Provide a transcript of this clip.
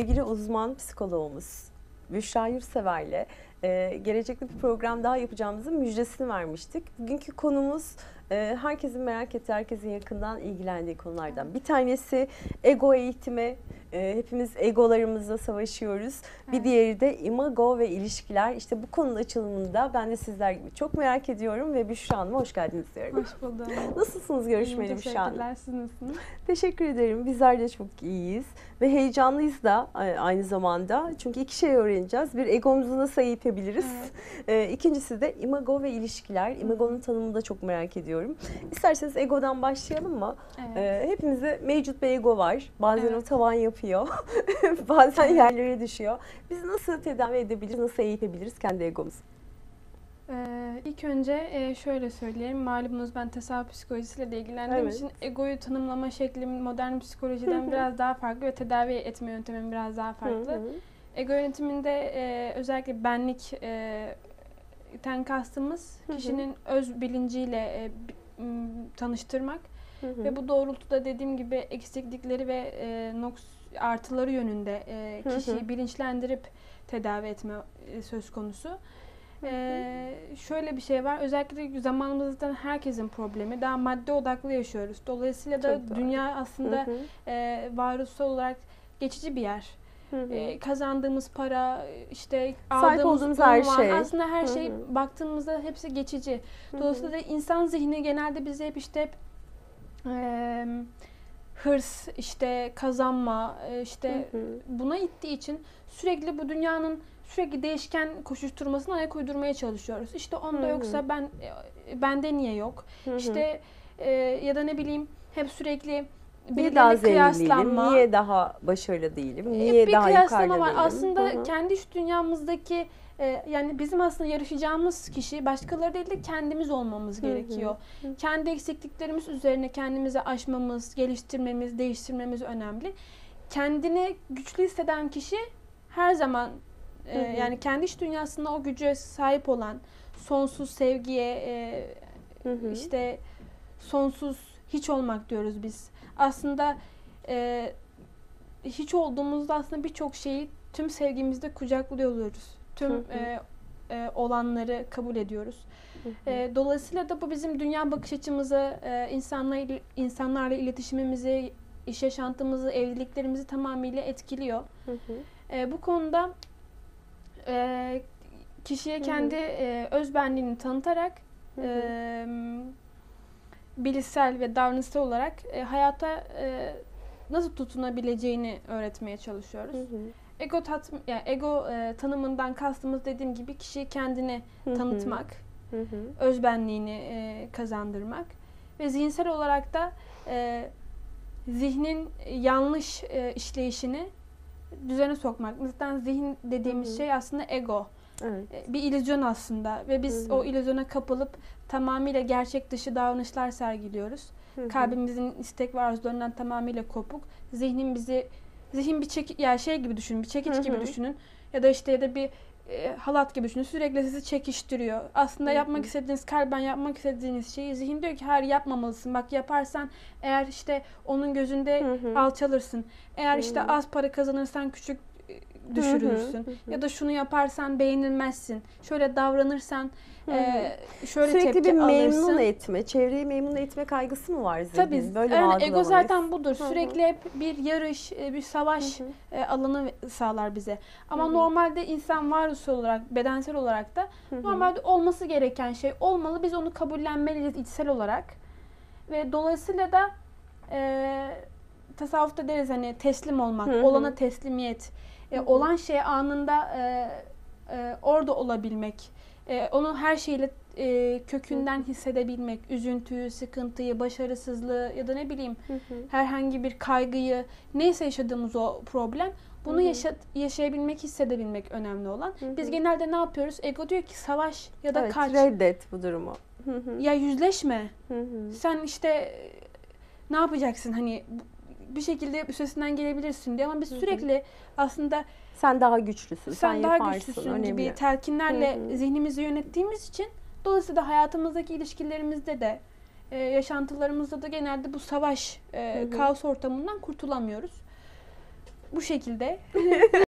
Sevgili uzman psikoloğumuz Büşra Yursever'le e, gelecekte bir program daha yapacağımızın müjdesini vermiştik. Bugünkü konumuz e, herkesin merak ettiği, herkesin yakından ilgilendiği konulardan bir tanesi ego eğitimi. E, hepimiz egolarımızla savaşıyoruz. Bir Evet. diğeri de imago ve ilişkiler. İşte bu konunun açılımında ben de sizler gibi çok merak ediyorum ve Büşra Hanım'a hoş geldiniz diyorum. Hoş buldum. Nasılsınız görüşmeli Büşra Hanım? Teşekkürler. Siz nasılsınız? Teşekkür ederim. Bizler de çok iyiyiz ve heyecanlıyız da e, aynı zamanda. Çünkü iki şey öğreneceğiz. Bir egomuzu nasıl eğitebiliriz? E, İkincisi de imago ve ilişkiler. Imago'nun tanımını da çok merak ediyorum. İsterseniz egodan başlayalım mı? Evet. E, hepimizde mevcut bir ego var. Bazen o Evet. tavan yapıyor. Bazen yerlere düşüyor. Biz nasıl tedavi edebiliriz, nasıl eğitebiliriz kendi egomuzu? Ee, ilk önce e, şöyle söyleyeyim. Malumunuz ben tasavvuf psikolojisiyle de ilgilendiğim Evet. için egoyu tanımlama şeklim modern psikolojiden biraz daha farklı ve tedavi etme yöntemim biraz daha farklı. Ego yönetiminde e, özellikle benlik e, ten kastımız kişinin öz bilinciyle e, tanıştırmak Hı hı. ve bu doğrultuda dediğim gibi eksiklikleri ve e, noks artıları yönünde e, Hı hı. kişiyi bilinçlendirip tedavi etme e, söz konusu. E, şöyle bir şey var. Özellikle zamanımızda herkesin problemi. Daha madde odaklı yaşıyoruz. Dolayısıyla da Çok doğru. dünya aslında Hı hı. e, varoluşsal olarak geçici bir yer. Hı hı. E, kazandığımız para, işte Sahip aldığımız her şey. aslında her Hı şey hı. baktığımızda hepsi geçici. Hı hı. Dolayısıyla da insan zihni genelde bize hep işte e, hırs, işte kazanma, e, işte Hı hı. buna ittiği için sürekli bu dünyanın sürekli değişken koşuşturmasına ayak uydurmaya çalışıyoruz. İşte onda Hı hı. yoksa ben e, bende niye yok? Hı hı. İşte e, ya da ne bileyim hep sürekli Niye daha zengin değilim? Niye daha başarılı değilim? E, Niye bir daha kıyaslama yukarıda var. değilim? Aslında Hı hı. kendi iç dünyamızdaki e, yani bizim aslında yarışacağımız kişi başkaları değil de kendimiz olmamız gerekiyor. Hı hı. Kendi eksikliklerimiz üzerine kendimizi aşmamız, geliştirmemiz, değiştirmemiz önemli. Kendini güçlü hisseden kişi her zaman e, Hı hı. yani kendi iç dünyasında o güce sahip olan sonsuz sevgiye e, Hı hı. işte sonsuz hiç olmak diyoruz biz. Aslında e, hiç olduğumuzda aslında birçok şeyi tüm sevgimizde kucaklıyoruz. Tüm Hı hı. e, e, olanları kabul ediyoruz. Hı hı. E, dolayısıyla da bu bizim dünya bakış açımızı, e, insanlarla, insanlarla iletişimimizi, iş yaşantımızı, evliliklerimizi tamamıyla etkiliyor. Hı hı. E, bu konuda e, kişiye Hı hı. kendi e, özbenliğini tanıtarak Hı hı. e, bilişsel ve davranışsal olarak e, hayata e, nasıl tutunabileceğini öğretmeye çalışıyoruz. Hı hı. Ego tat, yani ego e, tanımından kastımız dediğim gibi kişiyi kendine Hı hı. tanıtmak, Hı hı. özbenliğini e, kazandırmak ve zihinsel olarak da e, zihnin yanlış e, işleyişini düzene sokmak. Zaten zihin dediğimiz Hı hı. şey aslında ego. Evet. E, Bir illüzyon aslında ve biz Hı hı. o illüzyona kapılıp tamamıyla gerçek dışı davranışlar sergiliyoruz. Hı hı. Kalbimizin istek ve arzularından tamamıyla kopuk. Zihnin bizi zihin bir çek ya şey gibi düşünün, bir çekiç Hı gibi düşünün ya da işte ya da bir e, halat gibi düşünün. Sürekli sizi çekiştiriyor. Aslında Hı yapmak istediğiniz, kalben yapmak istediğiniz şeyi zihin diyor ki hayır yapmamalısın. Bak yaparsan eğer işte onun gözünde Hı hı. alçalırsın. Eğer işte Hı hı. az para kazanırsan küçük düşürürsün. Hı hı. Ya da şunu yaparsan beğenilmezsin. Şöyle davranırsan Hı e, şöyle Sürekli tepki bir memnun alırsın. etme, çevreyi memnun etme kaygısı mı var zihnin? Tabii Böyle yani ego zaten budur. Hı hı. Sürekli hep bir yarış, bir savaş Hı hı. e, alanı sağlar bize. Ama Hı hı. normalde insan varoluşsal olarak, bedensel olarak da Hı hı. normalde olması gereken şey olmalı. Biz onu kabullenmeliyiz içsel olarak. Ve dolayısıyla da e, tasavvufta deriz hani teslim olmak, Hı hı. olana teslimiyet. E, Hı olan şeye anında e, e, orada olabilmek. E, onu her şeyle e, kökünden hissedebilmek. Üzüntüyü, sıkıntıyı, başarısızlığı ya da ne bileyim Hı hı. herhangi bir kaygıyı, neyse yaşadığımız o problem bunu Hı hı. yaşa- yaşayabilmek, hissedebilmek önemli olan. Hı hı. Biz genelde ne yapıyoruz? Ego diyor ki savaş ya da evet, kaç. reddet bu durumu. Hı hı. Ya yüzleşme. Hı hı. Sen işte e, ne yapacaksın hani bir şekilde üstesinden gelebilirsin diye ama biz sürekli aslında Sen daha güçlüsün, sen, sen daha güçlüsün önemli. gibi telkinlerle Hı hı. zihnimizi yönettiğimiz için dolayısıyla hayatımızdaki ilişkilerimizde de e, yaşantılarımızda da genelde bu savaş, e, kaos ortamından kurtulamıyoruz. bu şekilde